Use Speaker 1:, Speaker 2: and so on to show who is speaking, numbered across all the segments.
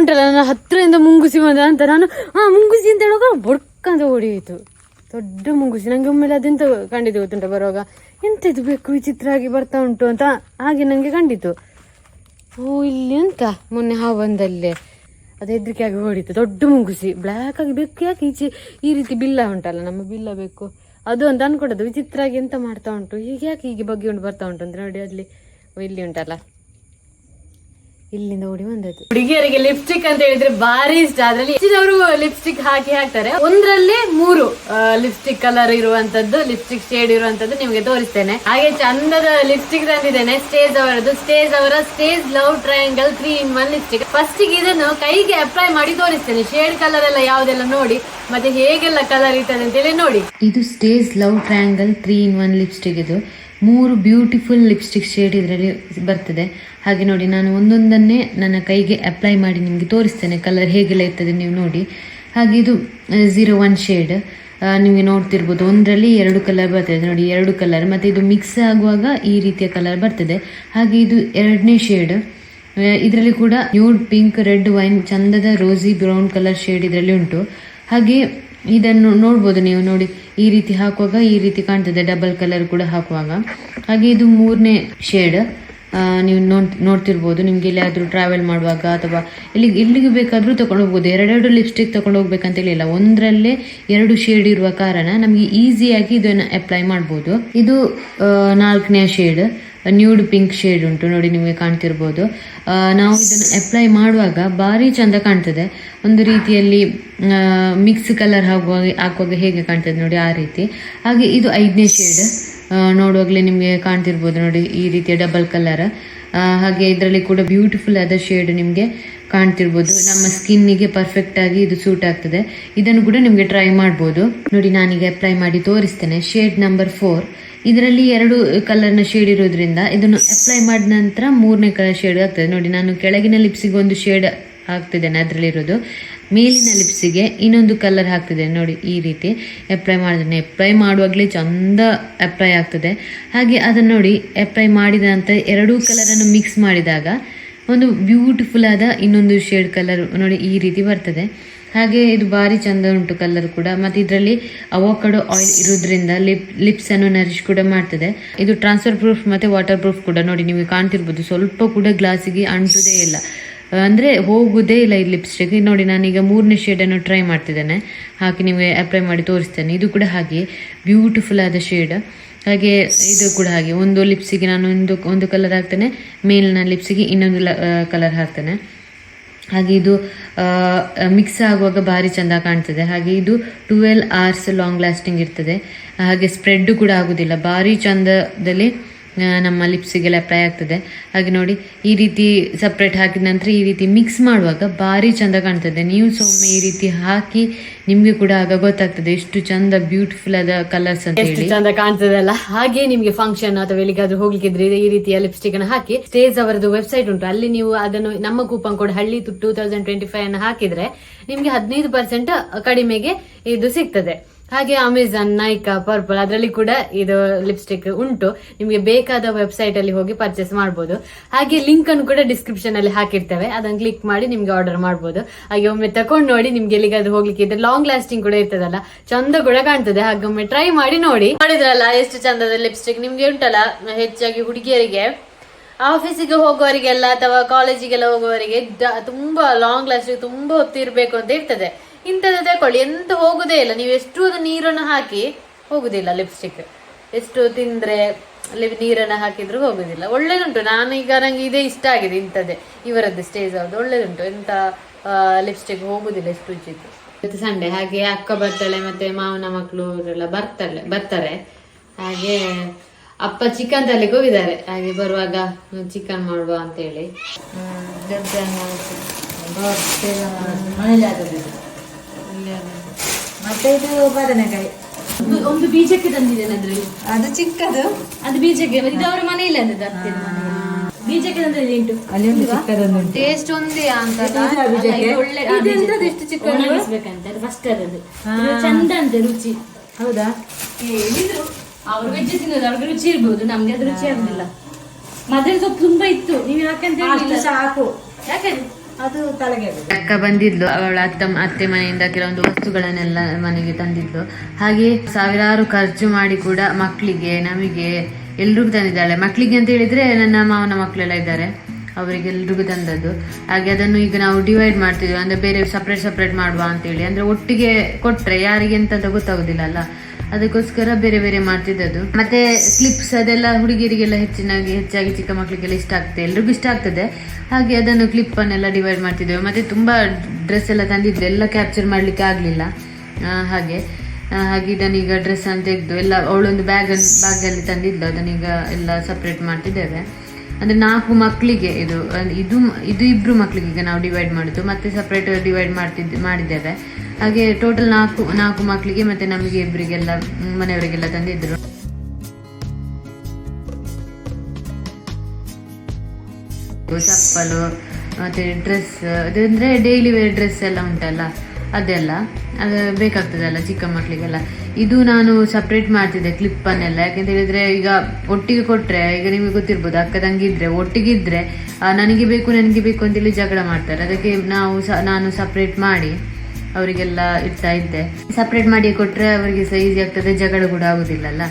Speaker 1: ಉಂಟಲ್ಲ, ನನ್ನ ಹತ್ತಿರದಿಂದ ಮುಂಗುಸಿ ಬಂದ ಅಂತ ನಾನು ಹಾ ಮುಂಗುಸಿ ಅಂತ ಹೇಳುವಾಗ ಬಡ್ಕಂತ ಓಡಿಯಿತು ದೊಡ್ಡ ಮುಂಗುಸಿ. ನಂಗೆ ಒಮ್ಮೆಲೆ ಅದೆಂತ ಕಂಡಿದ್ದು ಗೊತ್ತುಂಟ ಬರುವಾಗ? ಎಂತ ಇದು ಬೇಕು, ವಿಚಿತ್ರ ಆಗಿ ಬರ್ತಾ ಉಂಟು ಅಂತ ಹಾಗೆ ನನಗೆ ಕಂಡಿತು. ಓ, ಇಲ್ಲಿ ಅಂತ ಮೊನ್ನೆ ಹಾವು ಬಂದಲ್ಲೇ. ಅದು ಹೆದರಿಕೆ ಆಗಿ ಹೊಡಿತು ದೊಡ್ಡ ಮುಂಗುಸಿ. ಬ್ಲ್ಯಾಕ್ ಆಗಿ ಬೇಕು ಯಾಕೆ ಈಚೆ ಈ ರೀತಿ ಬಿಲ್ಲ ಉಂಟಲ್ಲ, ನಮ್ಮ ಬಿಲ್ಲ ಬೇಕು. ಅದು ಅಂತ ಅನ್ಕೊಡೋದು ವಿಚಿತ್ರ ಆಗಿ ಎಂತ ಮಾಡ್ತಾ ಉಂಟು? ಹೀಗೆ ಯಾಕೆ ಹೀಗೆ ಬಗ್ಗೆ ಉಂಟು ಬರ್ತಾ ಉಂಟು ಅಂದ್ರೆ ನೋಡಿ ಅಲ್ಲಿ ಇಲ್ಲಿ ಉಂಟಲ್ಲ. ಇಲ್ಲಿಂದ ಓಡಿ ಬಂದದ್ದು. ಹುಡುಗಿಯರಿಗೆ ಲಿಪ್ಸ್ಟಿಕ್ ಅಂತ ಹೇಳಿದ್ರೆ ಭಾರಿ ಇಷ್ಟ. ಅದ್ರಲ್ಲಿ ಹೆಚ್ಚಿನವರು ಲಿಪ್ಸ್ಟಿಕ್ ಹಾಕಿ ಹಾಕ್ತಾರೆ. ಒಂದ್ರಲ್ಲಿ ಮೂರು ಲಿಪ್ಸ್ಟಿಕ್ ಕಲರ್ ಇರುವಂತದ್ದು ಲಿಪ್ಸ್ಟಿಕ್ ಶೇಡ್ ಇರುವಂತದ್ದು ನಿಮಗೆ ತೋರಿಸ್ತೇನೆ. ಹಾಗೆ ಚಂದದ ಲಿಪ್ಸ್ಟಿಕ್ ತಂದಿದ್ದೇನೆ. ಸ್ಟೇಜ್ ಅವರದ್ದು. ಸ್ಟೇಜ್ ಅವರ stage love triangle three in one lipstick first ಇದನ್ನು ಕೈಗೆ ಅಪ್ಲೈ ಮಾಡಿ ತೋರಿಸ್ತೇನೆ. ಶೇಡ್ ಕಲರ್ ಎಲ್ಲ ಯಾವ್ದೆಲ್ಲ ನೋಡಿ ಮತ್ತೆ ಹೇಗೆಲ್ಲ ಕಲರ್ ಇರ್ತದೆ ಅಂತೇಳಿ ನೋಡಿ. ಇದು stage love triangle three in one lipstick ಇದು. ಮೂರು ಬ್ಯೂಟಿಫುಲ್ ಲಿಪ್ಸ್ಟಿಕ್ ಶೇಡ್ ಇದರಲ್ಲಿ ಬರ್ತದೆ. ಹಾಗೆ ನೋಡಿ, ನಾನು ಒಂದೊಂದನ್ನೇ ನನ್ನ ಕೈಗೆ ಅಪ್ಲೈ ಮಾಡಿ ನಿಮಗೆ ತೋರಿಸ್ತೇನೆ ಕಲರ್ ಹೇಗೆಲ್ಲ ಇರ್ತದೆ ನೀವು ನೋಡಿ. ಹಾಗೆ ಇದು ಝೀರೋ ಒನ್ ಶೇಡ್ ನಿಮಗೆ ನೋಡ್ತಿರ್ಬೋದು, ಒಂದರಲ್ಲಿ ಎರಡು ಕಲರ್ ಬರ್ತದೆ. ನೋಡಿ, ಎರಡು ಕಲರ್ ಮತ್ತು ಇದು ಮಿಕ್ಸ್ ಆಗುವಾಗ ಈ ರೀತಿಯ ಕಲರ್ ಬರ್ತದೆ. ಹಾಗೆ ಇದು ಎರಡನೇ ಶೇಡ್ ಇದರಲ್ಲಿ ಕೂಡ ನ್ಯೂಡ್ ಪಿಂಕ್ ರೆಡ್ ವೈನ್ ಚಂದದ ರೋಸಿ ಬ್ರೌನ್ ಕಲರ್ ಶೇಡ್ ಇದರಲ್ಲಿ ಉಂಟು. ಹಾಗೆ ಇದನ್ನು ನೋಡ್ಬೋದು ನೀವು ನೋಡಿ. ಈ ರೀತಿ ಹಾಕುವಾಗ ಈ ರೀತಿ ಕಾಣ್ತದೆ ಡಬಲ್ ಕಲರ್ ಕೂಡ ಹಾಕುವಾಗ. ಹಾಗೆ ಇದು ಮೂರನೇ ಶೇಡ್ ನೀವು ನೋಡ್, ನೋಡ್ತಿರ್ಬೋದು. ನಿಮ್ಗೆ ಎಲ್ಲಿಯಾದ್ರೂ ಟ್ರಾವೆಲ್ ಮಾಡುವಾಗ ಅಥವಾ ಎಲ್ಲಿಗೆ ಎಲ್ಲಿಗೆ ಬೇಕಾದರೂ ತಗೊಂಡು ಹೋಗ್ಬೋದು. ಎರಡೆರಡು ಲಿಪ್ಸ್ಟಿಕ್ ತಗೊಂಡು ಹೋಗ್ಬೇಕಂತೇಳಿ ಇಲ್ಲ ಒಂದರಲ್ಲೇ ಎರಡು ಶೇಡ್ ಇರುವ ಕಾರಣ ನಮಗೆ ಈಸಿಯಾಗಿ ಇದನ್ನು ಅಪ್ಲೈ ಮಾಡ್ಬೋದು. ಇದು ನಾಲ್ಕನೇ ಶೇಡ್ ನ್ಯೂಡ್ ಪಿಂಕ್ ಶೇಡ್ ಉಂಟು, ನೋಡಿ ನಿಮಗೆ ಕಾಣ್ತಿರ್ಬೋದು. ನಾವು ಇದನ್ನು ಅಪ್ಲೈ ಮಾಡುವಾಗ ಭಾರಿ ಚಂದ ಕಾಣ್ತದೆ. ಒಂದು ರೀತಿಯಲ್ಲಿ ಮಿಕ್ಸ್ ಕಲರ್ ಹಾಕುವಾಗ ಹಾಕುವಾಗ ಹೇಗೆ ಕಾಣ್ತದೆ ನೋಡಿ ಆ ರೀತಿ. ಹಾಗೆ ಇದು ಐದನೇ ಶೇಡ್ ನೋಡುವಾಗಲೇ ನಿಮಗೆ ಕಾಣ್ತಿರ್ಬೋದು ನೋಡಿ ಈ ರೀತಿಯ ಡಬಲ್ ಕಲರ್ ಹಾಗೆ ಇದರಲ್ಲಿ ಕೂಡ ಬ್ಯೂಟಿಫುಲ್ ಆದ ಶೇಡ್ ನಿಮಗೆ ಕಾಣ್ತಿರ್ಬೋದು. ನಮ್ಮ ಸ್ಕಿನ್ನಿಗೆ ಪರ್ಫೆಕ್ಟ್ ಆಗಿ ಇದು ಸೂಟ್ ಆಗ್ತದೆ. ಇದನ್ನು ಕೂಡ ನಿಮಗೆ ಟ್ರೈ ಮಾಡ್ಬೋದು. ನೋಡಿ ನಾನೀಗ ಅಪ್ಲೈ ಮಾಡಿ ತೋರಿಸ್ತೇನೆ. ಶೇಡ್ ನಂಬರ್ ಫೋರ್ ಇದರಲ್ಲಿ ಎರಡು ಕಲರ್ನ ಶೇಡ್ ಇರೋದ್ರಿಂದ ಇದನ್ನು ಅಪ್ಲೈ ಮಾಡಿದ ನಂತರ ಮೂರನೇ ಕಲರ್ ಶೇಡ್ ಆಗ್ತದೆ. ನೋಡಿ, ನಾನು ಕೆಳಗಿನ ಲಿಪ್ಸಿಗೆ ಒಂದು ಶೇಡ್ ಹಾಕ್ತಿದ್ದೇನೆ ಅದರಲ್ಲಿರೋದು ಮೇಲಿನ ಲಿಪ್ಸಿಗೆ ಇನ್ನೊಂದು ಕಲರ್ ಹಾಕ್ತಿದ್ದೇನೆ. ನೋಡಿ, ಈ ರೀತಿ ಅಪ್ಲೈ ಮಾಡಿದ್ದೇನೆ. ಅಪ್ಲೈ ಮಾಡುವಾಗಲೇ ಚಂದ ಅಪ್ಲೈ ಆಗ್ತದೆ. ಹಾಗೆ ಅದನ್ನು ನೋಡಿ ಅಪ್ಲೈ ಮಾಡಿದ ನಂತರ ಎರಡೂ ಕಲರನ್ನು ಮಿಕ್ಸ್ ಮಾಡಿದಾಗ ಒಂದು ಬ್ಯೂಟಿಫುಲ್ ಆದ ಇನ್ನೊಂದು ಶೇಡ್ ಕಲರ್ ನೋಡಿ, ಈ ರೀತಿ ಬರ್ತದೆ. ಹಾಗೆ ಇದು ಭಾರಿ ಚಂದ ಉಂಟು ಕಲರ್ ಕೂಡ. ಮತ್ತು ಇದರಲ್ಲಿ ಅವಕಾಡೋ ಆಯಿಲ್ ಇರೋದ್ರಿಂದ ಲಿಪ್ ಲಿಪ್ಸ್ ಅನ್ನು ನರಿಶ್ ಕೂಡ ಮಾಡ್ತದೆ. ಇದು ಟ್ರಾನ್ಸ್ಫರ್ ಪ್ರೂಫ್ ಮತ್ತು ವಾಟರ್ ಪ್ರೂಫ್ ಕೂಡ. ನೋಡಿ, ನಿಮಗೆ ಕಾಣ್ತಿರ್ಬೋದು. ಸ್ವಲ್ಪ ಕೂಡ ಗ್ಲಾಸಿಗೆ ಅಂಟುದೇ ಇಲ್ಲ. ಅಂದರೆ ಹೋಗುವುದೇ ಇಲ್ಲ ಈ ಲಿಪ್ಸ್ಟಿಕ್ ನೋಡಿ, ನಾನೀಗ ಮೂರನೇ ಶೇಡನ್ನು ಟ್ರೈ ಮಾಡ್ತಿದ್ದೇನೆ. ಹಾಕಿ ನಿಮಗೆ ಅಪ್ಲೈ ಮಾಡಿ ತೋರಿಸ್ತೇನೆ. ಇದು ಕೂಡ ಹಾಗೆ ಬ್ಯೂಟಿಫುಲ್ ಆದ ಶೇಡ್ ಹಾಗೆ ಇದು ಕೂಡ ಹಾಗೆ. ಒಂದು ಲಿಪ್ಸಿಗೆ ನಾನು ಒಂದು ಒಂದು ಕಲರ್ ಹಾಕ್ತೇನೆ. ಮೇಲಿನ ಲಿಪ್ಸಿಗೆ ಇನ್ನೊಂದು ಕಲರ್ ಹಾಕ್ತೇನೆ. ಹಾಗೆ ಇದು ಮಿಕ್ಸ್ ಆಗುವಾಗ ಭಾರಿ ಚೆಂದ ಕಾಣ್ತದೆ. ಹಾಗೆ ಇದು ಟ್ವೆಲ್ ಅವರ್ಸ್ ಲಾಂಗ್ ಲಾಸ್ಟಿಂಗ್ ಇರ್ತದೆ. ಹಾಗೆ ಸ್ಪ್ರೆಡ್ ಕೂಡ ಆಗುದಿಲ್ಲ. ಭಾರಿ ಚಂದದಲ್ಲಿ ನಮ್ಮ ಲಿಪ್ಸಿಗೆಲ್ಲ ಅಪ್ಲೈ ಆಗ್ತದೆ. ಹಾಗೆ ನೋಡಿ ಈ ರೀತಿ ಸಪ್ರೇಟ್ ಹಾಕಿದ ನಂತರ ಈ ರೀತಿ ಮಿಕ್ಸ್ ಮಾಡುವಾಗ ಭಾರಿ ಚಂದ ಕಾಣ್ತದೆ. ನೀವು ಸೊಮ್ಮೆ ಈ ರೀತಿ ಹಾಕಿ ನಿಮ್ಗೆ ಕೂಡ ಆಗ ಗೊತ್ತಾಗ್ತದೆ ಎಷ್ಟು ಚಂದ ಬ್ಯೂಟಿಫುಲ್ ಆದ ಕಲರ್ಸ್ ಅಂತ ಹೇಳಿ. ಚಂದ ಕಾಣ್ತದಲ್ಲ ಹಾಗೆ ನಿಮ್ಗೆ ಫಂಕ್ಷನ್ ಅಥವಾ ಎಲ್ಲಿಗಾದ್ರೂ ಹೋಗ್ಲಿಕ್ಕಿದ್ರೆ ಈ ರೀತಿಯ ಲಿಪ್ಸ್ಟಿಕ್ ಅನ್ನು ಹಾಕಿ ಸ್ಟೇಜ್ ಅವರದ್ದು ವೆಬ್ಸೈಟ್ ಉಂಟು. ಅಲ್ಲಿ ನೀವು ಅದನ್ನು ನಮ್ಮ coupon code Halli two thousand twenty five ಅನ್ನು ಹಾಕಿದ್ರೆ ನಿಮ್ಗೆ ಹದಿನೈದು ಪರ್ಸೆಂಟ್ ಕಡಿಮೆಗೆ ಇದು ಸಿಗ್ತದೆ. ಹಾಗೆ ಅಮೆಝಾನ್ ನೈಕಾ ಪರ್ಪಲ್ ಅದರಲ್ಲಿ ಕೂಡ ಇದು ಲಿಪ್ಸ್ಟಿಕ್ ಉಂಟು. ನಿಮಗೆ ಬೇಕಾದ ವೆಬ್ಸೈಟ್ ಅಲ್ಲಿ ಹೋಗಿ ಪರ್ಚೇಸ್ ಮಾಡಬಹುದು ಹಾಗೆ ಲಿಂಕ್ ಅನ್ನು ಕೂಡ ಡಿಸ್ಕ್ರಿಪ್ಷನ್ ಅಲ್ಲಿ ಹಾಕಿರ್ತೇವೆ. ಅದನ್ನು ಕ್ಲಿಕ್ ಮಾಡಿ ನಿಮ್ಗೆ ಆರ್ಡರ್ ಮಾಡಬಹುದು ಹಾಗೆ ಒಮ್ಮೆ ತಕೊಂಡು ನೋಡಿ ನಿಮ್ಗೆ ಎಲ್ಲಿಗಾದ್ರೂ ಹೋಗ್ಲಿಕ್ಕೆ ಇದ್ರೆ ಲಾಂಗ್ ಲಾಸ್ಟಿಂಗ್ ಕೂಡ ಇರ್ತದಲ್ಲ. ಚಂದ ಕೂಡ ಕಾಣ್ತದೆ. ಹಾಗೆ ಒಮ್ಮೆ ಟ್ರೈ ಮಾಡಿ ನೋಡಿ. ನೋಡಿದ್ರಲ್ಲ ಎಷ್ಟು ಚಂದದ ಲಿಪ್ಸ್ಟಿಕ್ ನಿಮ್ಗೆ ಉಂಟಲ್ಲ ಹೆಚ್ಚಾಗಿ ಹುಡುಗಿಯರಿಗೆ. ಆಫೀಸಿಗೆ ಹೋಗುವವರಿಗೆಲ್ಲ ಅಥವಾ ಕಾಲೇಜಿಗೆಲ್ಲ ಹೋಗುವವರಿಗೆ ತುಂಬಾ ಲಾಂಗ್ ಲಾಸ್ಟಿಂಗ್ ತುಂಬಾ ಹೊತ್ತು ಇರ್ಬೇಕು ಅಂತ ಇರ್ತದೆ. ಇಂಥದ್ದು ತಗೊಳ್ಳಿ ಎಂತ ಹೋಗುದೇ ಇಲ್ಲ. ನೀವು ಎಷ್ಟು ಅದು ನೀರನ್ನು ಹಾಕಿ ಹೋಗುದಿಲ್ಲ ಲಿಪ್ಸ್ಟಿಕ್ ಎಷ್ಟು ತಿಂದ್ರೆ ಅಲ್ಲಿ ನೀರನ್ನು ಹಾಕಿದ್ರು ಹೋಗುದಿಲ್ಲ. ಒಳ್ಳೇದುಂಟು. ನಾನು ಈಗ ನಂಗೆ ಇದೇ ಇಷ್ಟ ಆಗಿದೆ ಇಂಥದ್ದೇ. ಇವರದ್ದು ಸ್ಟೇಜ್ ಅವ್ರದ್ದು ಒಳ್ಳೇದುಂಟು. ಎಂತ ಲಿಪ್ಸ್ಟಿಕ್ ಹೋಗುದಿಲ್ಲ ಎಷ್ಟು ಉಚಿತ. ಇವತ್ತು ಸಂಡೆ ಹಾಗೆ ಅಕ್ಕ ಬರ್ತಾಳೆ ಮತ್ತೆ ಮಾವನ ಮಕ್ಕಳು ಅವರೆಲ್ಲ ಬರ್ತಾಳೆ ಬರ್ತಾರೆ. ಹಾಗೆ ಅಪ್ಪ ಚಿಕನ್ ತಲೆಗೆ ಹೋಗಿದ್ದಾರೆ. ಹಾಗೆ ಬರುವಾಗ ಚಿಕನ್ ಮಾಡುವ ಅಂತ ಹೇಳಿ
Speaker 2: ಮತ್ತೆ ಇದು ಬದನೆಕಾಯಿ.
Speaker 1: ಒಂದು ಬೀಜಕ್ಕೆ ತಂದಿದ್ದೇನೆ ಅದ್ರಲ್ಲಿ
Speaker 2: ಅದು ಚಿಕ್ಕದು.
Speaker 1: ಅದು ಬೀಜಕ್ಕೆ ಇದು ಅವ್ರ ಮನೆಯಲ್ಲಿ ಬೀಜಕ್ಕೆ ತಂದ್ರೆ ಉಂಟು?
Speaker 2: ಅಲ್ಲಿ ಒಂದು ಚಿಕ್ಕದೊಂದು
Speaker 1: ಟೇಸ್ಟ್ ಒಂದೇ ಅಂತ
Speaker 2: ಬೀಜಕ್ಕೆ?
Speaker 1: ಒಳ್ಳೆ ಇದೆಂತದ್ದು ಎಷ್ಟು ಚಿಕ್ಕ ಒಣಗಿಸ್ಬೇಕಂತ ಅದು ಫಸ್ಟ್ ಅದದ್ದು ಚಂದ ಅಂತೆ ರುಚಿ.
Speaker 2: ಹೌದಾ?
Speaker 1: ಹೇಳಿದ್ರು ಅವ್ರು ವೆಜ್ ತಿನ್ನೋದು ಅವ್ರಿಗೆ ರುಚಿ ಇರ್ಬೋದು ನಮ್ಗೆ ಅದು ರುಚಿ ಆಗುದಿಲ್ಲ. ಮದ್ರೆ ಸೊಪ್ಪು ತುಂಬಾ ಇತ್ತು ನೀವು ಯಾಕಂತ ಹೇಳಿಲ್ಲ?
Speaker 2: ಸಾಕು.
Speaker 1: ಯಾಕೆ
Speaker 2: ಅದು ತಲೆಗೆ
Speaker 1: ಅಕ್ಕ ಬಂದಿದ್ಲು, ಅವಳ ಅತ್ತ ಅತ್ತೆ ಮನೆಯಿಂದ ಕೆಲವೊಂದು ವಸ್ತುಗಳನ್ನೆಲ್ಲ ಮನೆಗೆ ತಂದಿದ್ಲು. ಹಾಗೆ ಸಾವಿರಾರು ಖರ್ಚು ಮಾಡಿ ಕೂಡ ಮಕ್ಕಳಿಗೆ ನಮಗೆ ಎಲ್ರಿಗೂ ತಂದಿದ್ದಾಳೆ. ಮಕ್ಕಳಿಗೆ ಅಂತ ಹೇಳಿದ್ರೆ ನನ್ನ ಮಾವನ ಮಕ್ಕಳೆಲ್ಲ ಇದ್ದಾರೆ ಅವರಿಗೆಲ್ರಿಗೂ ತಂದದ್ದು. ಹಾಗೆ ಅದನ್ನು ಈಗ ನಾವು ಡಿವೈಡ್ ಮಾಡ್ತಿದ್ವಿ. ಅಂದ್ರೆ ಬೇರೆ ಸಪ್ರೇಟ್ ಸಪ್ರೇಟ್ ಮಾಡುವ ಅಂತೇಳಿ. ಅಂದ್ರೆ ಒಟ್ಟಿಗೆ ಕೊಟ್ರೆ ಯಾರಿಗೆ ಅಂತ ಗೊತ್ತಾಗುದಿಲ್ಲ ಅಲ್ಲ. ಅದಕ್ಕೋಸ್ಕರ ಬೇರೆ ಬೇರೆ ಮಾಡ್ತಿದ್ದದ್ದು ಮತ್ತೆ ಕ್ಲಿಪ್ಸ್ ಅದೆಲ್ಲ ಹುಡುಗಿಯರಿಗೆಲ್ಲ ಹೆಚ್ಚಿನಾಗಿ, ಹೆಚ್ಚಾಗಿ ಚಿಕ್ಕ ಮಕ್ಕಳಿಗೆಲ್ಲ ಇಷ್ಟ ಆಗ್ತದೆ ಎಲ್ರಿಗೂ ಇಷ್ಟ ಆಗ್ತದೆ. ಹಾಗೆ ಅದನ್ನು ಕ್ಲಿಪ್ ಅನ್ನೆಲ್ಲ ಡಿವೈಡ್ ಮಾಡ್ತಿದ್ದೇವೆ. ಮತ್ತೆ ತುಂಬಾ ಡ್ರೆಸ್ ಎಲ್ಲ ತಂದಿದ್ದು, ಎಲ್ಲ ಕ್ಯಾಪ್ಚರ್ ಮಾಡ್ಲಿಕ್ಕೆ ಆಗ್ಲಿಲ್ಲ. ಹಾಗೆ. ಹಾಗೆ ಇದನ್ನೀಗ ಡ್ರೆಸ್ ಅಂತ ತೆಗೆದು, ಎಲ್ಲ ಅವಳೊಂದು ಬ್ಯಾಗ್ ಬ್ಯಾಗ್ ಅಲ್ಲಿ ತಂದಿದ್ಲು ಅದನ್ನೀಗ ಎಲ್ಲ ಸಪ್ರೇಟ್ ಮಾಡ್ತಿದ್ದೇವೆ. ಅಂದ್ರೆ ನಾಲ್ಕು ಮಕ್ಕಳಿಗೆ ಇದು ಇದು ಇದು ಇಬ್ರು ಮಕ್ಕಳಿಗೆ ಈಗ ನಾವು ಡಿವೈಡ್ ಮಾಡಿದ್ದು ಮತ್ತೆ ಸಪ್ರೇಟ್ ಡಿವೈಡ್ ಮಾಡ್ತಿದ್ದು, ಮಾಡಿದ್ದೇವೆ. ಹಾಗೆ ಟೋಟಲ್ ನಾಲ್ಕು ನಾಲ್ಕು ಮಕ್ಕಳಿಗೆ ಮತ್ತೆ ನಮಗೆ ಇಬ್ಬರಿಗೆಲ್ಲ ಮನೆಯವರಿಗೆಲ್ಲ ತಂದಿದ್ರು. ಚಪ್ಪಲು, ಮತ್ತೆ ಡ್ರೆಸ್ ಅದಂದ್ರೆ ಡೈಲಿ ವೇರ್ ಡ್ರೆಸ್ ಎಲ್ಲ ಉಂಟಲ್ಲ, ಅದೆಲ್ಲ. ಅದು ಬೇಕಾಗ್ತದಲ್ಲ ಚಿಕ್ಕ ಮಕ್ಕಳಿಗೆಲ್ಲ ಇದು ನಾನು ಸಪ್ರೇಟ್ ಮಾಡ್ತಿದ್ದೆ ಕ್ಲಿಪ್ ಅನ್ನೆಲ್ಲ. ಯಾಕೆಂತ ಹೇಳಿದ್ರೆ ಈಗ ಒಟ್ಟಿಗೆ ಕೊಟ್ರೆ, ಈಗ ನಿಮಗೆ ಗೊತ್ತಿರ್ಬೋದು, ಅಕ್ಕ ತಂಗಿದ್ರೆ ಒಟ್ಟಿಗೆ ಇದ್ರೆ ನನಗೆ ಬೇಕು ನನಗೆ ಬೇಕು ಅಂತೇಳಿ ಜಗಳ ಮಾಡ್ತಾರೆ. ಅದಕ್ಕೆ ನಾವು ನಾನು ಸಪ್ರೇಟ್ ಮಾಡಿ ಅವರಿಗೆಲ್ಲ ಇಡ್ತಾ ಇದ್ದೆ. ಸಪ್ರೇಟ್ ಮಾಡಿ ಕೊಟ್ರೆ ಅವರಿಗೆ ಸಹ ಈಸಿ ಆಗ್ತದೆ, ಜಗಳ ಕೂಡ ಆಗುದಿಲ್ಲಲ್ಲ.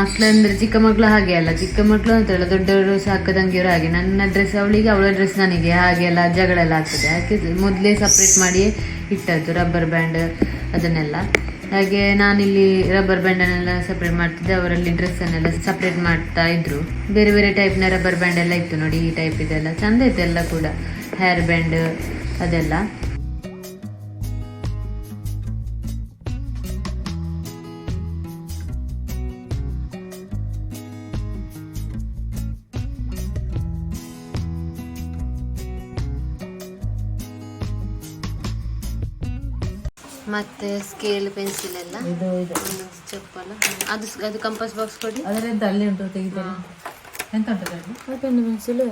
Speaker 1: ಮಕ್ಳಂದ್ರೆ ಚಿಕ್ಕ ಮಕ್ಕಳು ಹಾಗೆ ಅಲ್ಲ, ಚಿಕ್ಕ ಮಕ್ಳು ಅಂತಲ್ಲ ದೊಡ್ಡವರು ತಂಗಿಯವರು ಹಾಗೆ. ನನ್ನ ಡ್ರೆಸ್ ಅವಳಿಗೆ, ಅವಳ ಡ್ರೆಸ್ ನನಗೆ, ಹಾಗೆ ಎಲ್ಲ ಜಗಳ ಎಲ್ಲ ಆಗ್ತದೆ. ಯಾಕೆ ಮೊದಲೇ ಸಪ್ರೇಟ್ ಮಾಡಿ ಇಟ್ಟದ್ದು ರಬ್ಬರ್ ಬ್ಯಾಂಡ್ ಅದನ್ನೆಲ್ಲ. ಹಾಗೆ ನಾನಿಲ್ಲಿ ರಬ್ಬರ್ ಬ್ಯಾಂಡನ್ನೆಲ್ಲ ಸಪ್ರೇಟ್ ಮಾಡ್ತಿದ್ದೆ, ಅವರಲ್ಲಿ ಡ್ರೆಸ್ಸನ್ನೆಲ್ಲ ಸಪ್ರೇಟ್ ಮಾಡ್ತಾ ಇದ್ರು. ಬೇರೆ ಬೇರೆ ಟೈಪ್ನ ರಬ್ಬರ್ ಬ್ಯಾಂಡ್ ಎಲ್ಲ ಇತ್ತು ನೋಡಿ, ಈ ಟೈಪ್ ಇದೆಲ್ಲ. ಚಂದ ಇತ್ತು ಎಲ್ಲ ಕೂಡ. ಹೇರ್ ಬ್ಯಾಂಡ್ ಅದೆಲ್ಲ. ಮತ್ತೆ ಸ್ಕೇಲ್ ಪೆನ್ಸಿಲ್ ಎಲ್ಲ.
Speaker 2: ಇದು ಇದು.
Speaker 1: ಚಪ್ಪಲ. ಅದು ಅದು ಕಂಪಾಸ್ ಬಾಕ್ಸ್ ಕೊಡಿ.
Speaker 2: ಅದರಿಂದ ಅಲ್ಲಿ ಉಂಟು ತೆಗಿತಾರೆ ಎಂತ ಉಂಟು?
Speaker 3: ಪೆನ್ನು ಪೆನ್ಸಿಲ್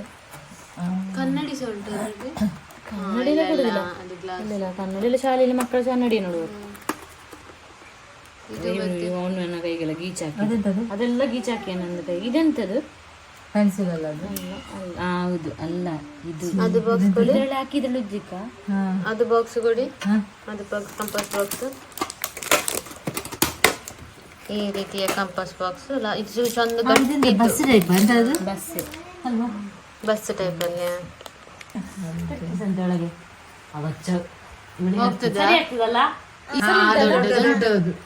Speaker 1: ಕನ್ನಡಿ ಸಹ ಉಂಟು ಅದ್ರಲ್ಲಿ? ಗ್ಲಾಸ್
Speaker 3: ಇಲ್ಲ ಕನ್ನಡಿಯಲ್ಲಿ ಶಾಲೆಯಲ್ಲಿ ಮಕ್ಕಳು ಕನ್ನಡಿ ನೋಡುವರು. ಅವನು ನನ್ನ ಕೈಗೆಲ್ಲ
Speaker 2: ಗೀಚಾಕಿ
Speaker 3: ಅದೆಲ್ಲ ಗೀಚಾಕಿ ನನ್ನ ಕೈ ಇದೆಂತದು?
Speaker 2: ಪೆನ್ಸಿಲ್ ಅಲ್ಲ ಅದು?
Speaker 3: ಆ, ಹೌದು ಅಲ್ಲ. ಇದು
Speaker 1: ಅದು ಬಾಕ್ಸ್ ಕೊಡಿ.
Speaker 3: ಇದರಲ್ಲಿ ಹಾಕಿದ್ರೆ ಉಜ್ಜಿಕ್ಕ
Speaker 2: ಹಾ.
Speaker 1: ಅದು ಬಾಕ್ಸ್ ಕೊಡಿ.
Speaker 2: ಅದು
Speaker 1: ಅದು ಕಂಪಾಸ್ ಬಾಕ್ಸ್ ಈ ರೀತಿಯ ಕಂಪಾಸ್ ಬಾಕ್ಸ್ ಇದು ಚಂದ ಗಟ್ಟಿ
Speaker 2: ಬಸ್ ಟೈಪ್ ಅಂತ ಅದು?
Speaker 3: ಬಸ್
Speaker 2: ಅಲ್ವಾ?
Speaker 1: ಬಸ್ ಟೈಪ್ ಅಲ್ಲಿ.
Speaker 2: ಅಂತ ಒಳಗೆ ಅವಚ್ಚ
Speaker 1: ಹೋಗ್ತದ?
Speaker 3: ಸರಿ ಆಗ್ತದಲ್ಲ?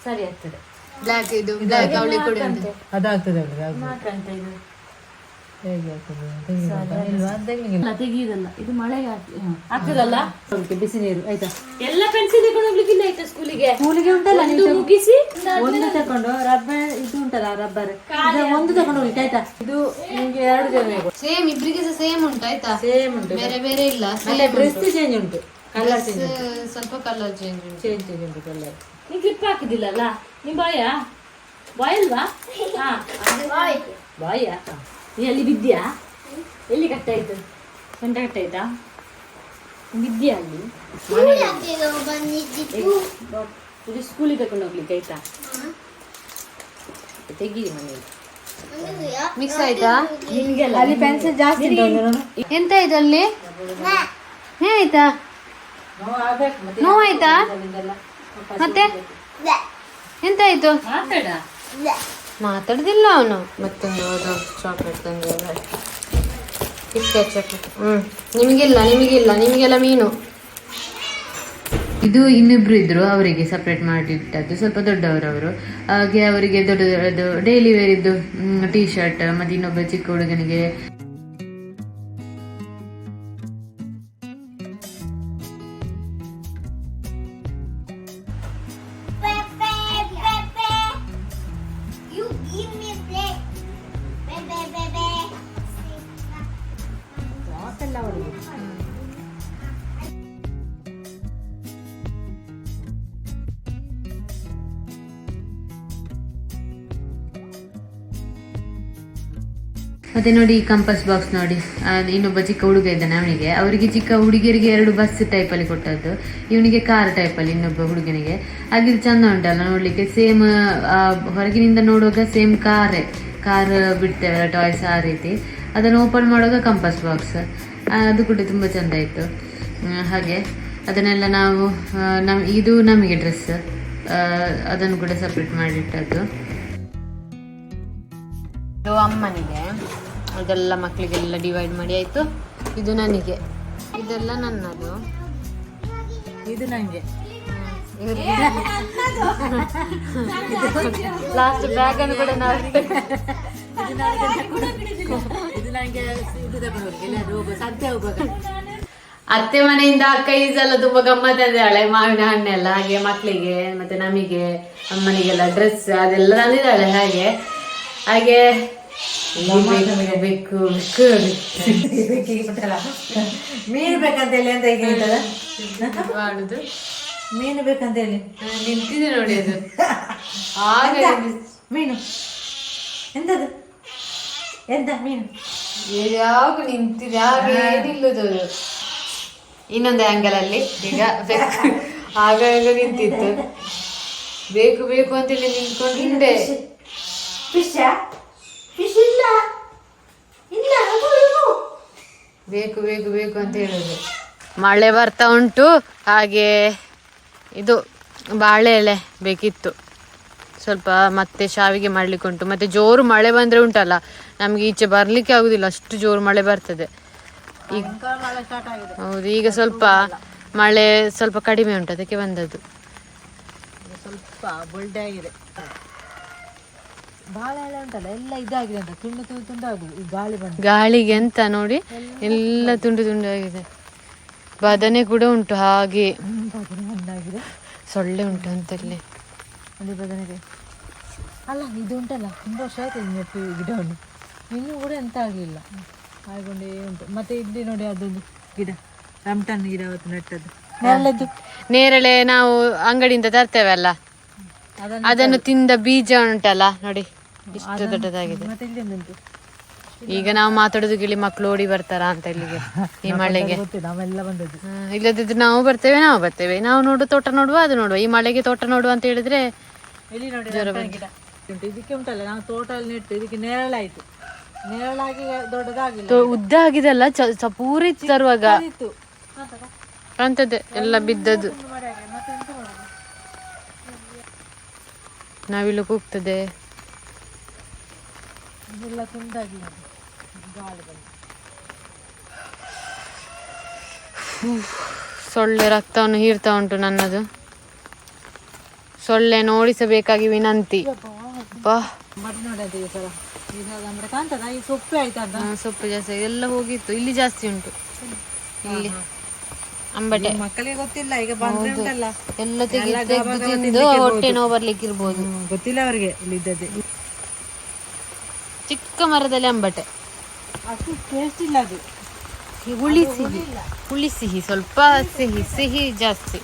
Speaker 3: ಸರಿ ಆಗ್ತದೆ?
Speaker 1: ಬ್ಲ್ಯಾಕ್ ಇದು ಬ್ಲಾಕ್ ಅವಳಿ ಕೊಡಿ ಅಂತ.
Speaker 2: ಅದಾಗ್ತದೆ ಅವ್ರಿಗೆ ಮಾತ್ರ
Speaker 3: ಮಾತ್ರ ಇದು.
Speaker 2: ಹೇಗೆ? ಇಲ್ವಾ ತೆಗಿಲಿಕ್ಕಿಲ್ಲ
Speaker 3: ಇದು ಮಳೆಗೆ ಹಾಕಿ
Speaker 2: ಆಗ್ತದಲ್ಲ? ಅದಕ್ಕೆ ಬಿಸಿ ನೀರು ಆಯ್ತಾ?
Speaker 3: ಎಲ್ಲ ಪೆನ್ಸಿಲ್ ತಗೊಂಡು ಹೋಗ್ಲಿಕ್ಕಿಲ್ಲ ಆಯ್ತಾ ಸ್ಕೂಲಿಗೆ
Speaker 2: ಸ್ಕೂಲಿಗೆ ಉಂಟಲ್ಲ
Speaker 3: ಒಂದು ಮುಗಿಸಿ
Speaker 2: ಒಂದು ತಕೊಂಡು ರಬ್ಬರ್ ಇದು ಉಂಟಲ್ಲ ರಬ್ಬರ್? ಒಂದು ತಕೊಂಡು ಹೋಗಿ ಆಯ್ತಾ? ಇದು ನಿಮ್ಗೆ ಎರಡು ಜನ
Speaker 1: ಸೇಮ್ ಇಬ್ರಿಗೆ ಸಹ ಸೇಮ್ ಉಂಟು ಆಯ್ತಾ?
Speaker 2: ಸೇಮ್ ಉಂಟು
Speaker 1: ಬೇರೆ ಬೇರೆ ಇಲ್ಲ.
Speaker 2: ಅಲ್ಲ ಡ್ರೆಸ್ ಚೇಂಜ್ ಉಂಟು. ಕಲರ್ ಚೇಂಜ್
Speaker 1: ಸ್ವಲ್ಪ ಕಲರ್ ಚೇಂಜ್ ಉಂಟು.
Speaker 2: ಚೇಂಜ್ ಚೇಂಜ್ ಉಂಟು ಕಲರ್
Speaker 3: ನೀ ಕ್ಲಿಪ್ ಹಾಕಿದಿಲ್ಲಲ್ಲ ನೀ ಬಾಯ? ಬಾಯಲ್ವಾ? ಹಾ ಬಾಯ? ನೀ ಅಲ್ಲಿ ಬಿದ್ದ್ಯಾ? ಎಲ್ಲಿ ಕಟ್ಟಾಯ್ತು ಸೊಂಟ ಕಟ್ಟಾಯ್ತಾ ಆಯ್ತಾ? ಬಿದ್ದ್ಯಾ ಅಲ್ಲಿ? ಇದು ಸ್ಕೂಲಿಗೆ ತಗೊಂಡು ಹೋಗ್ಲಿಕ್ಕೆ ಆಯ್ತಾ? ತೆಗೀರಿ ಮನೆಯಲ್ಲಿ.
Speaker 1: ಮಿಕ್ಸ್ ಆಯ್ತಾ?
Speaker 2: ಅಲ್ಲಿ ಪೆನ್ಸಿಲ್ ಜಾಸ್ತಿ
Speaker 1: ಎಂತ ಆಯ್ತು ಅಲ್ಲಿ? ಏನಾಯ್ತಾ ನೋವಾಯ್ತಾ? ಮತ್ತೆ? ಎಂತ ಆಯ್ತು? ಮಾತಾಡುದಿಲ್ಲ ಅವನು. ಮತ್ತೊಂದು ಚಾಕ್ಲೇಟ್ ತಂದಿಲ್ಲ ಕಿಟ್ಕ್ಯಾಟ್ ಚಾಕ್ಲೇಟ್ ಹ್ಮ್. ನಿಮಗಿಲ್ಲ ನಿಮಗಿಲ್ಲ ನಿಮಗೆಲ್ಲ ಮೀನು. ಇದು ಇನ್ನಿಬ್ರು ಇದ್ರು ಅವರಿಗೆ ಸಪ್ರೇಟ್ ಮಾಡಿಟ್ಟದ್ದು. ಸ್ವಲ್ಪ ದೊಡ್ಡವರವರು. ಹಾಗೆ ಅವರಿಗೆ ದೊಡ್ಡ ದೊಡ್ಡದು ಡೈಲಿ ವೇರ್ ಇದ್ದು ಟೀ ಶರ್ಟ್ ಮತ್ತೆ ಇನ್ನೊಬ್ಬ ಚಿಕ್ಕ ಹುಡುಗನಿಗೆ ಮತ್ತೆ ನೋಡಿ ಈ ಕಂಪಸ್ ಬಾಕ್ಸ್ ನೋಡಿ. ಇನ್ನೊಬ್ಬ ಚಿಕ್ಕ ಹುಡುಗ ಇದ್ದಾನೆ ಅವನಿಗೆ. ಅವರಿಗೆ ಚಿಕ್ಕ ಹುಡುಗಿಯರಿಗೆ ಎರಡು ಬಸ್ ಟೈಪ್ ಅಲ್ಲಿ ಕೊಟ್ಟದ್ದು. ಇವನಿಗೆ ಕಾರ್ ಟೈಪ್ ಅಲ್ಲಿ ಇನ್ನೊಬ್ಬ ಹುಡುಗನಿಗೆ. ಹಾಗೆ ಚಂದ ಉಂಟಲ್ಲ ನೋಡ್ಲಿಕ್ಕೆ. ಸೇಮ್ ಹೊರಗಿನಿಂದ ನೋಡುವಾಗ ಸೇಮ್ ಕಾರೇ ಕಾರ್ ಬಿಡ್ತೇವಲ್ಲ ಟಾಯ್ಸ್ ಆ ರೀತಿ. ಅದನ್ನು ಓಪನ್ ಮಾಡುವಾಗ ಕಂಪಸ್ ಬಾಕ್ಸ್ ಅದು ಕೂಡ ತುಂಬಾ ಚಂದ ಇತ್ತು. ಹಾಗೆ. ಅದನ್ನೆಲ್ಲ ನಾವು ನಮ್, ಇದು ನಮಗೆ ಡ್ರೆಸ್ ಅದನ್ನು ಕೂಡ ಸಪ್ರೇಟ್ ಮಾಡಿಟ್ಟದ್ದು. ಅಮ್ಮನಿಗೆ. ಅದೆಲ್ಲ ಮಕ್ಕಳಿಗೆಲ್ಲ ಡಿವೈಡ್ ಮಾಡಿ ಆಯಿತು? ಇದು ನನಗೆ. ಇದೆಲ್ಲ ನನ್ನದು.
Speaker 2: ಇದು ನನಗೆ
Speaker 1: ಲಾಸ್ಟ್ ಬ್ಯಾಗ್ ಅನ್ನು ಕೂಡ ನಾವು
Speaker 2: ಇದು ನಂಗೆ. ಇದು ತಗೊಂಡು ಹೋಗಿ ಎಲ್ಲಾದ್ರೂ ಹೋಗುವ ಸಂತೆ ಹೋಗುವಾಗ
Speaker 1: ಅತ್ತೆ ಮನೆಯಿಂದ ಅಕ್ಕ ಎಲ್ಲ ತುಂಬಾ ಗಮ್ಮತ್ ಇದ್ದಾಳೆ ಮಾವಿನ ಹಣ್ಣೆಲ್ಲ ಹಾಗೆ ಮಕ್ಕಳಿಗೆ ಮತ್ತೆ ನಮಗೆ ಅಮ್ಮನಿಗೆಲ್ಲ ಡ್ರೆಸ್ ಅದೆಲ್ಲ ತಂದಿದ್ದಾಳೆ ಹಾಗೆ. ಹಾಗೆ ಬೇಕು.
Speaker 2: ಮೀನು ಬೇಕಂತ ಹೇಳಿ ಅಂತ ಈಗ ಹೇಳ್ತದ?
Speaker 1: ಮಾಡುದು.
Speaker 2: ಮೀನು ಬೇಕಂತ ಹೇಳಿ
Speaker 1: ನಿಂತಿದೆ ನೋಡಿ ಅದು.
Speaker 2: ಮೀನು. ಎಂತದು? ಎಂತ ಮೀನು?
Speaker 1: ಯಾವಾಗ ನಿಂತಿದೆ? ಯಾವ ಏನಿಲ್ಲದು. ಇನ್ನೊಂದು ಆಂಗಲ್ ಅಲ್ಲಿ. ಈಗ ಬೇಕು. ಆಗ ಈಗ ನಿಂತಿತ್ತು. ಬೇಕು ಬೇಕು ಅಂತೇಳಿ ನಿಂತ್ಕೊಂಡು ಹಿಂದೆ.
Speaker 2: ಫಿಶ್ ಫಿಶ್ ಇಲ್ಲ ಇಲ್ಲ ಅದು ಇದು.
Speaker 1: ಬೇಕು ಬೇಕು ಬೇಕು ಅಂತ ಹೇಳುದು. ಮಳೆ ಬರ್ತಾ ಉಂಟು. ಹಾಗೆ ಇದು ಬಾಳೆ ಎಲೆ ಬೇಕಿತ್ತು. ಸ್ವಲ್ಪ ಮತ್ತೆ ಶಾವಿಗೆ ಮಾಡ್ಲಿಕ್ಕೆ ಉಂಟು. ಮತ್ತೆ ಜೋರು ಮಳೆ ಬಂದ್ರೆ ಉಂಟಲ್ಲ ನಮ್ಗೆ ಈಚೆ ಬರ್ಲಿಕ್ಕೆ ಆಗುದಿಲ್ಲ. ಅಷ್ಟು ಜೋರು ಮಳೆ ಬರ್ತದೆ. ಈಗ ಹೌದು ಈಗ ಸ್ವಲ್ಪ ಮಳೆ ಸ್ವಲ್ಪ ಕಡಿಮೆ ಉಂಟು ಅದಕ್ಕೆ ಬಂದದ್ದು.
Speaker 2: ಸ್ವಲ್ಪ ಬೊಲ್ಡೆ ಆಗಿದೆ. ಬಾಳೆ ಎಲೆ ಉಂಟಲ್ಲ ಎಲ್ಲ ಇದಾಗಿದೆ ಅಂತ ತುಂಡು ತುಂಡು ತುಂಡು ಆಗುದು ಈ ಗಾಳಿ ಬಂದು.
Speaker 1: ಗಾಳಿಗೆ ಎಂತ ನೋಡಿ ಎಲ್ಲ ತುಂಡು ತುಂಡು ಆಗಿದೆ ಬದನೆ ಕೂಡ ಉಂಟು ಹಾಗೆ.
Speaker 2: ಹಣ್ಣಾಗಿದೆ
Speaker 1: ಸೊಳ್ಳೆ ಉಂಟು ಅಂತ
Speaker 2: ಇಲ್ಲಿ ಬದನೆಗೆ. ಅಲ್ಲ ಇದು ಉಂಟಲ್ಲ ತುಂಬ ವರ್ಷ ಆಯ್ತು ನೆಟ್ಟು ಗಿಡವನ್ನು. ಇನ್ನೂ ಕೂಡ ಎಂತ ಆಗಲಿಲ್ಲ. ಆಗೊಂಡೇ ಉಂಟು. ಮತ್ತೆ ಇಲ್ಲಿ ನೋಡಿ ಅದೊಂದು ಗಿಡ ರಮ್ಟನ್ ಗಿಡ ಅವತ್ತು ನೆಟ್ಟದ್ದು.
Speaker 1: ನೇರಳೆ ನಾವು ಅಂಗಡಿಯಿಂದ ತರ್ತೇವೆ ಅಲ್ಲ?
Speaker 2: ಅದನ್ನು
Speaker 1: ತಿಂದ ಬೀಜ ಉಂಟಲ್ಲ ನೋಡಿ ಇಷ್ಟು ದೊಡ್ಡದಾಗಿದೆ. ಈಗ ನಾವು ಮಾತಾಡೋದು ಕೇಳಿ ಮಕ್ಕಳು ಓಡಿ ಬರ್ತಾರಾ ಅಂತ ಇಲ್ಲಿಗೆ ಈ ಮಳೆಗೆ. ಇಲ್ಲದಿದ್ರೆ ನಾವು ಬರ್ತೇವೆ ನಾವು ಬರ್ತೇವೆ. ನಾವು ನೋಡು ತೋಟ ನೋಡುವ ಅದು ನೋಡುವ. ಈ ಮಳೆಗೆ ತೋಟ ನೋಡುವ ಅಂತ ಹೇಳಿದ್ರೆ
Speaker 2: ಇದಕ್ಕೆ ಉಂಟಲ್ಲ ನಾವು ತೋಟದಲ್ಲಿ ನೆಟ್ಟು ಇದಕ್ಕೆ ನೆರಳಾಯ್ತು. ನೆರಳಾಗಿ ದೊಡ್ಡದಾಗಿಲ್ಲ
Speaker 1: ತೋ- ಉದ್ದ ಆಗಿದೆ ಅಲ್ಲ ಪೂರಿ ತರುವಾಗ. ಅಂತದ್ದೆ ಎಲ್ಲ ಬಿದ್ದದ್ದು
Speaker 2: ಮತ್ತೆ ಎಂತ ಮಾಡೋದು
Speaker 1: ನಾವಿಲ್ಲಿ ಕೂಗ್ತದೆ ಸೊಳ್ಳೆ ರಕ್ತವನ್ನು ಹೀರ್ತಾ ಉಂಟು ನನ್ನದು. ಸೊಳ್ಳೆ ನೋಡಿಸಬೇಕಾಗಿ ವಿನಂತಿ.
Speaker 2: ಸೊಪ್ಪು
Speaker 1: ಜಾಸ್ತಿ ಎಲ್ಲ ಹೋಗಿತ್ತು. ಇಲ್ಲಿ ಜಾಸ್ತಿ ಉಂಟು. ಇಲ್ಲಿ. ಅಂಬಟೆ.
Speaker 2: ಮಕ್ಕಳಿಗೆ ಗೊತ್ತಿಲ್ಲ ಈಗ ಬಂದ್ರೆ ಉಂಟಲ್ಲ.
Speaker 1: ಎಲ್ಲ ತೆಗೆದು ತಿಂದು ಹೊಟ್ಟೆ ನೋವು ಬರ್ಲಿಕ್ಕೆ ಇರ್ಬೋದು
Speaker 2: ಗೊತ್ತಿಲ್ಲ ಅವರಿಗೆ ಇಲ್ಲಿ ಇದ್ದದ್ದೇ
Speaker 1: ಚಿಕ್ಕ ಮರದಲ್ಲಿ ಅಂಬಟೆ.
Speaker 2: ಅಷ್ಟು ಟೇಸ್ಟ್ ಇಲ್ಲ ಅದು.
Speaker 1: ಹುಳಿ ಸಿಹಿ. ಹುಳಿ ಸಿಹಿ ಸ್ವಲ್ಪ ಸಿಹಿ ಸಿಹಿ ಜಾಸ್ತಿ.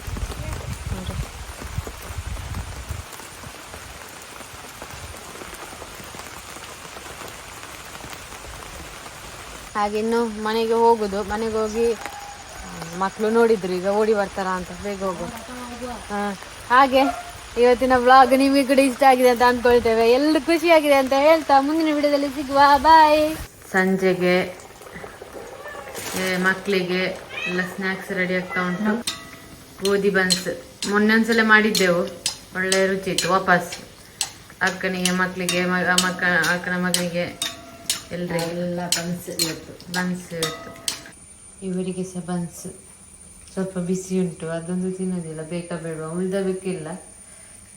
Speaker 1: ಹಾಗೆ ಇನ್ನು ಮನೆಗೆ ಹೋಗುದು. ಮನೆಗೆ ಹೋಗಿ ಮಕ್ಕಳು ನೋಡಿದ್ರು ಈಗ ಓಡಿ ಬರ್ತಾರ ಅಂತ ಬೇಗ ಹೋಗು. ಹಾ. ಹಾಗೆ ಇವತ್ತಿನ ವ್ಲಾಗ್ ನಿಮಗೆ ಕೂಡ ಇಷ್ಟ ಆಗಿದೆ ಅಂತ ಅಂದ್ಕೊಳ್ತೇವೆ ಎಲ್ಲ ಖುಷಿಯಾಗಿದೆ ಅಂತ ಹೇಳ್ತಾ ಮುಂದಿನ ವಿಡಿಯೋದಲ್ಲಿ ಸಿಗುವ. ಬಾಯ್ ಸಂಜೆಗೆ ಮಕ್ಕಳಿಗೆ ಎಲ್ಲ ಸ್ನ್ಯಾಕ್ಸ್ ರೆಡಿ ಆಗ್ತಾ ಉಂಟು. ಗೋಧಿ ಬನ್ಸ್. ಮೊನ್ನೆ ಒಂದ್ಸಲ ಮಾಡಿದ್ದೆವು. ಒಳ್ಳೆ ರುಚಿ ಇತ್ತು. ವಾಪಸ್ ಅಕ್ಕನಿಗೆ ಮಕ್ಕಳಿಗೆ ಮಕ್ಕ ಅಕ್ಕನ ಮಗನಿಗೆ ಎಲ್ರಿಗೆ.
Speaker 2: ಎಲ್ಲ ಬನ್ಸ್ ಇವತ್ತು.
Speaker 1: ಬನ್ಸ್ ಇವತ್ತು. ಇವರಿಗೆ ಸಹ ಬನ್ಸ್ ಸ್ವಲ್ಪ ಬಿಸಿ ಉಂಟು, ಅದೊಂದು ತಿನ್ನೋದಿಲ್ಲ, ಬೇಕಾ ಬೇಡುವ ಉಳ್ದ ಬೇಕಿಲ್ಲ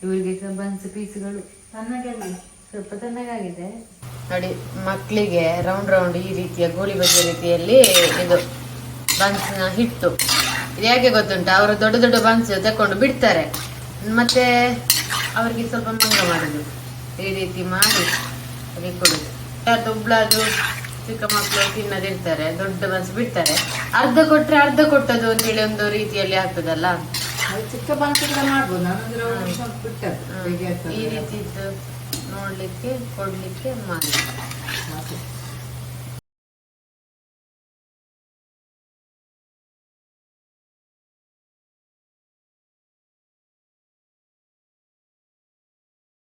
Speaker 1: ಇವರಿಗೆ ಸಹ ಬನ್ಸ್ ಪೀಸ್ಗಳು
Speaker 2: ಚೆನ್ನಾಗಿ
Speaker 1: ಸ್ವಲ್ಪ ತನ್ನಾಗಿದೆ ನೋಡಿ, ಮಕ್ಕಳಿಗೆ ರೌಂಡ್ ರೌಂಡ್ ಈ ರೀತಿಯ ಗೋಳಿ ಬಜೆ ರೀತಿಯಲ್ಲಿ ಇದು ಬನ್ಸ್ನ ಹಿಟ್ಟು. ಇದು ಯಾಕೆ ಗೊತ್ತುಂಟು? ಅವರು ದೊಡ್ಡ ದೊಡ್ಡ ಬನ್ಸ್ ತಕೊಂಡು ಬಿಡ್ತಾರೆ. ಮತ್ತೆ ಅವರಿಗೆ ಸ್ವಲ್ಪ ಮಂಗ ಮಾಡೋದು ಈ ರೀತಿ ಮಾಡಿ ಕೊಡುದು. ಯಾರ್ದು ಉಬ್ಳಾದು ಚಿಕ್ಕ ಮಕ್ಕಳು ತಿನ್ನದಿರ್ತಾರೆ ದೊಡ್ಡ ಬನ್ಸ್ ಬಿಡ್ತಾರೆ. ಅರ್ಧ ಕೊಟ್ರೆ ಅರ್ಧ ಕೊಟ್ಟದು ಅಂತೇಳಿ ಒಂದು ರೀತಿಯಲ್ಲಿ ಆಗ್ತದಲ್ಲ?
Speaker 2: ಚಿಕ್ಕ ಬನ್ಸ್ ಕೂಡ ಮಾಡ್ಬೋದು ನಾನು
Speaker 1: ಈ ರೀತಿ ನೋಡ್ಲಿಕ್ಕೆ ಕೊಡ್ಲಿಕ್ಕೆ ಮಾಡಿ